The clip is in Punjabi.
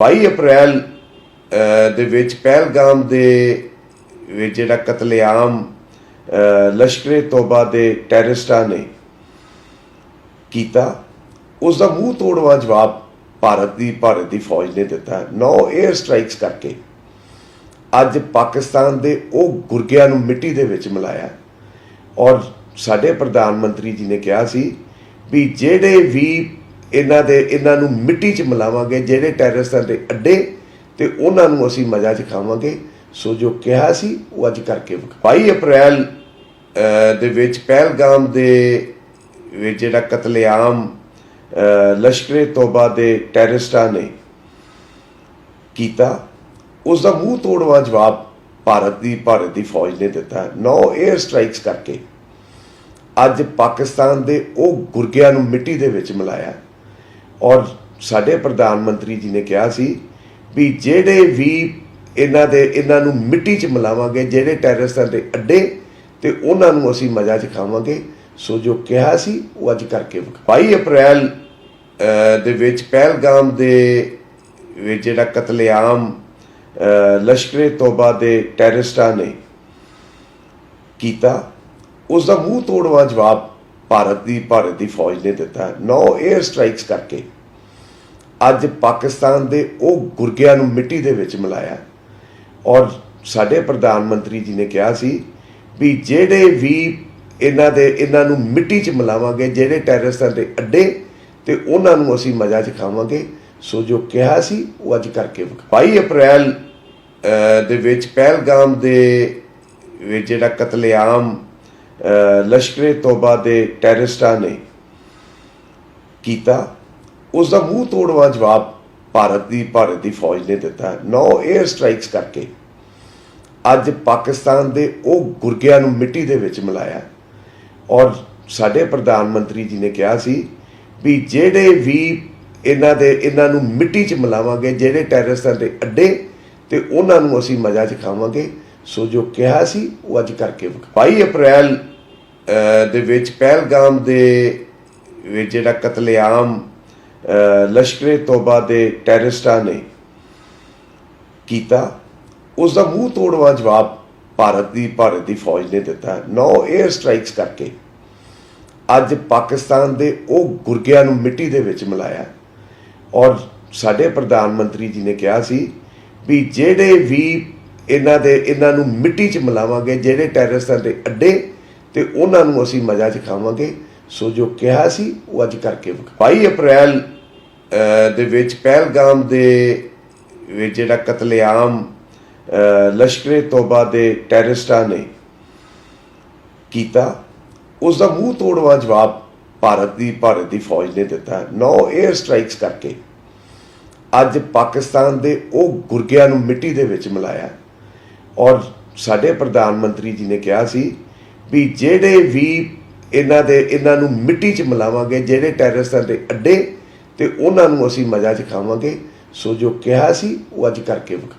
22 ਅਪ੍ਰੈਲ ਦੇ ਵਿੱਚ ਪਹਿਲਗਾਮ ਦੇ ਵਿੱਚ ਜਿਹੜਾ ਕਤਲੇਆਮ ਲਸ਼ਕਰੇ ਤੋਬਾ ਦੇ ਟੈਰਰਿਸਟਾਂ ਨੇ ਕੀਤਾ, ਉਸ ਦਾ ਮੂੰਹ ਤੋੜਵਾ ਜਵਾਬ ਭਾਰਤ ਦੀ ਭਾਰਤ ਦੀ ਫੌਜ ਨੇ ਦਿੱਤਾ। ਨੌ 에ਅਰ ਸਟ੍ਰਾਈਕਸ ਕਰਕੇ ਅੱਜ ਪਾਕਿਸਤਾਨ ਦੇ ਉਹ ਗੁਰਗਿਆਂ ਨੂੰ ਮਿੱਟੀ ਦੇ ਵਿੱਚ ਮਿਲਾਇਆ। ਔਰ ਸਾਡੇ ਪ੍ਰਧਾਨ ਮੰਤਰੀ ਜੀ ਨੇ ਕਿਹਾ ਸੀ ਵੀ ਜਿਹੜੇ ਵੀ ਇਹਨਾਂ ਦੇ, ਇਹਨਾਂ ਨੂੰ ਮਿੱਟੀ 'ਚ ਮਿਲਾਵਾਂਗੇ, ਜਿਹੜੇ ਟੈਰਰਿਸਟਾਂ ਦੇ ਅੱਡੇ, ਤੇ ਉਹਨਾਂ ਨੂੰ ਅਸੀਂ ਮਜ਼ਾ 'ਚ ਖਾਵਾਂਗੇ ਸੋ ਜੋ ਕਿਹਾ ਸੀ, ਉਹ ਅੱਜ ਕਰਕੇ ਵਿਖਾ 22 ਅਪ੍ਰੈਲ ਦੇ ਵਿੱਚ ਪਹਿਲਗਾਮ ਦੇ ਵਿੱਚ ਜਿਹੜਾ ਕਤਲੇਆਮ ਲਸ਼ਕਰੇ ਤੋਬਾ ਦੇ ਟੈਰਰਿਸਟਾਂ ਨੇ ਕੀਤਾ, ਉਸ ਦਾ ਮੂੰਹ ਤੋੜਵਾ ਜਵਾਬ ਭਾਰਤ ਦੀ ਭਾਰਤ ਦੀ ਫੌਜ ਨੇ ਦਿੱਤਾ। ਨੌ 에ਅਰ ਸਟ੍ਰਾਈਕਸ ਕਰਕੇ ਅੱਜ ਪਾਕਿਸਤਾਨ ਦੇ ਉਹ ਗੁਰਗਿਆਂ ਨੂੰ ਮਿੱਟੀ ਦੇ ਵਿੱਚ ਮਿਲਾਇਆ। ਔਰ ਸਾਡੇ ਪ੍ਰਧਾਨ ਮੰਤਰੀ ਜੀ ਨੇ ਕਿਹਾ ਸੀ ਵੀ ਜਿਹੜੇ ਵੀ ਇਹਨਾਂ ਦੇ, ਇਹਨਾਂ ਨੂੰ ਮਿੱਟੀ 'ਚ ਮਿਲਾਵਾਂਗੇ, ਜਿਹੜੇ ਟੈਰਰਿਸਟਾਂ ਦੇ ਅੱਡੇ ਤੇ ਉਹਨਾਂ ਨੂੰ ਅਸੀਂ ਮਜ਼ਾ 'ਚ ਖਾਵਾਂਗੇ ਸੋ ਜੋ ਕਿਹਾ ਸੀ, ਉਹ ਅੱਜ ਕਰਕੇ ਵਿਖਾ 22 ਅਪ੍ਰੈਲ ਦੇ ਵਿੱਚ ਪਹਿਲਗਾਮ ਦੇ ਵਿੱਚ ਜਿਹੜਾ ਕਤਲੇਆਮ ਲਸ਼ਕਰੇ ਤੋਬਾ ਦੇ ਟੈਰਰਿਸਟਾਂ ਨੇ ਕੀਤਾ ਉਸ ਦਾ ਮੂੰਹ ਤੋੜਵਾ ਜਵਾਬ ਭਾਰਤ ਦੀ ਭਾਰਤ ਦੀ ਫੌਜ ਨੇ ਦਿੱਤਾ। ਨੌ 에ਅਰ ਸਟ੍ਰਾਈਕਸ ਕਰਕੇ ਅੱਜ ਪਾਕਿਸਤਾਨ ਦੇ ਉਹ ਗੁਰਗਿਆਂ ਨੂੰ ਮਿੱਟੀ ਦੇ ਵਿੱਚ ਮਿਲਾਇਆ। ਔਰ ਸਾਡੇ ਪ੍ਰਧਾਨ ਮੰਤਰੀ ਜੀ ਨੇ ਕਿਹਾ ਸੀ ਵੀ ਜਿਹੜੇ ਵੀ ਇਹਨਾਂ ਦੇ, ਇਹਨਾਂ ਨੂੰ ਮਿੱਟੀ 'ਚ ਮਿਲਾਵਾਂਗੇ, ਜਿਹੜੇ ਟੈਰਰਿਸਟਾਂ ਦੇ ਅੱਡੇ ਤੇ ਉਹਨਾਂ ਨੂੰ ਅਸੀਂ ਮਜ਼ਾ 'ਚ ਖਾਵਾਂਗੇ। ਸੋ ਜੋ ਕਿਹਾ ਸੀ ਉਹ ਅੱਜ ਕਰਕੇ ਵਿਖਾ 22 ਅਪ੍ਰੈਲ ਦੇ ਵਿੱਚ ਪਹਿਲਗਾਮ ਦੇ, ਜਿਹੜਾ ਕਤਲੇਆਮ ਲਸ਼ਕਰੇ ਤੋਬਾ ਦੇ ਟੈਰਰਿਸਟਾਂ ਨੇ ਕੀਤਾ। ਉਸ ਦਾ ਮੂੰਹ ਤੋੜਵਾ ਜਵਾਬ ਭਾਰਤ ਦੀ ਭਾਰਤ ਦੀ ਫੌਜ ਨੇ ਦਿੱਤਾ। ਨੌ 에ਅਰ ਸਟ੍ਰਾਈਕਸ ਕਰਕੇ ਅੱਜ ਪਾਕਿਸਤਾਨ ਦੇ ਉਹ ਗੁਰਗਿਆਂ ਨੂੰ ਮਿੱਟੀ ਦੇ ਵਿੱਚ ਮਿਲਾਇਆ। ਔਰ ਸਾਡੇ ਪ੍ਰਧਾਨ ਮੰਤਰੀ ਜੀ ਨੇ ਕਿਹਾ ਸੀ ਵੀ ਜਿਹੜੇ ਵੀ ਇਹਨਾਂ ਦੇ, ਇਹਨਾਂ ਨੂੰ ਮਿੱਟੀ 'ਚ ਮਿਲਾਵਾਂਗੇ, ਜਿਹੜੇ ਟੈਰਰਿਸਟਾਂ ਦੇ ਅੱਡੇ ਤੇ ਉਹਨਾਂ ਨੂੰ ਅਸੀਂ ਮਜ਼ਾ 'ਚ ਖਾਵਾਂਗੇ ਸੋ ਜੋ ਕਿਹਾ ਸੀ, ਉਹ ਅੱਜ ਕਰਕੇ ਵਿਖਾ 22 ਅਪ੍ਰੈਲ ਦੇ ਵਿੱਚ ਪਹਿਲਗਾਮ ਦੇ ਵਿੱਚ ਜਿਹੜਾ ਕਤਲੇਆਮ ਲਸ਼ਕਰੇ ਤੋਬਾ ਦੇ ਟੈਰਰਿਸਟਾਂ ਨੇ ਕੀਤਾ, ਉਸ ਦਾ ਮੂੰਹ ਤੋੜਵਾ ਜਵਾਬ ਭਾਰਤ ਦੀ ਭਾਰਤ ਦੀ ਫੌਜ ਨੇ ਦਿੱਤਾ। ਨੌ 에ਅਰ ਸਟ੍ਰਾਈਕਸ ਕਰਕੇ ਅੱਜ ਪਾਕਿਸਤਾਨ ਦੇ ਉਹ ਗੁਰਗਿਆਂ ਨੂੰ ਮਿੱਟੀ ਦੇ ਵਿੱਚ ਮਿਲਾਇਆ। ਔਰ ਸਾਡੇ ਪ੍ਰਧਾਨ ਮੰਤਰੀ ਜੀ ਨੇ ਕਿਹਾ ਸੀ ਵੀ ਜਿਹੜੇ ਵੀ ਇਹਨਾਂ ਦੇ, ਇਹਨਾਂ ਨੂੰ ਮਿੱਟੀ 'ਚ ਮਿਲਾਵਾਂਗੇ, ਜਿਹੜੇ ਟੈਰਰਿਸਟਾਂ ਦੇ ਅੱਡੇ ਤੇ ਉਹਨਾਂ ਨੂੰ ਅਸੀਂ ਮਜ਼ਾ 'ਚ ਖਾਵਾਂਗੇ ਸੋ ਜੋ ਕਿਹਾ ਸੀ, ਉਹ ਅੱਜ ਕਰਕੇ ਵਿਖਾ 22 ਅਪ੍ਰੈਲ ਦੇ ਵਿੱਚ ਪਹਿਲਗਾਮ ਦੇ ਵਿੱਚ ਜਿਹੜਾ ਕਤਲੇਆਮ ਲਸ਼ਕਰੇ ਤੋਬਾ ਦੇ ਟੈਰਰਿਸਟਾਂ ਨੇ ਕੀਤਾ, ਉਸ ਦਾ ਮੂੰਹ ਤੋੜਵਾ ਜਵਾਬ ਭਾਰਤ ਦੀ ਭਾਰਤ ਦੀ ਫੌਜ ਨੇ ਦਿੱਤਾ। ਨੌ 에ਅਰ ਸਟ੍ਰਾਈਕਸ ਕਰਕੇ ਅੱਜ ਪਾਕਿਸਤਾਨ ਦੇ ਉਹ ਗੁਰਗਿਆਂ ਨੂੰ ਮਿੱਟੀ ਦੇ ਵਿੱਚ ਮਿਲਾਇਆ। ਔਰ ਸਾਡੇ ਪ੍ਰਧਾਨ ਮੰਤਰੀ ਜੀ ਨੇ ਕਿਹਾ ਸੀ ਵੀ ਜਿਹੜੇ ਵੀ ਇਹਨਾਂ ਦੇ, ਇਹਨਾਂ ਨੂੰ ਮਿੱਟੀ 'ਚ ਮਿਲਾਵਾਂਗੇ, ਜਿਹੜੇ ਟੈਰਰਿਸਟਾਂ ਦੇ ਅੱਡੇ, ਤੇ ਉਹਨਾਂ ਨੂੰ ਅਸੀਂ ਮਜ਼ਾ 'ਚ ਖਾਵਾਂਗੇ ਸੋ ਜੋ ਕਿਹਾ ਸੀ, ਉਹ ਅੱਜ ਕਰਕੇ ਵਿਖਾ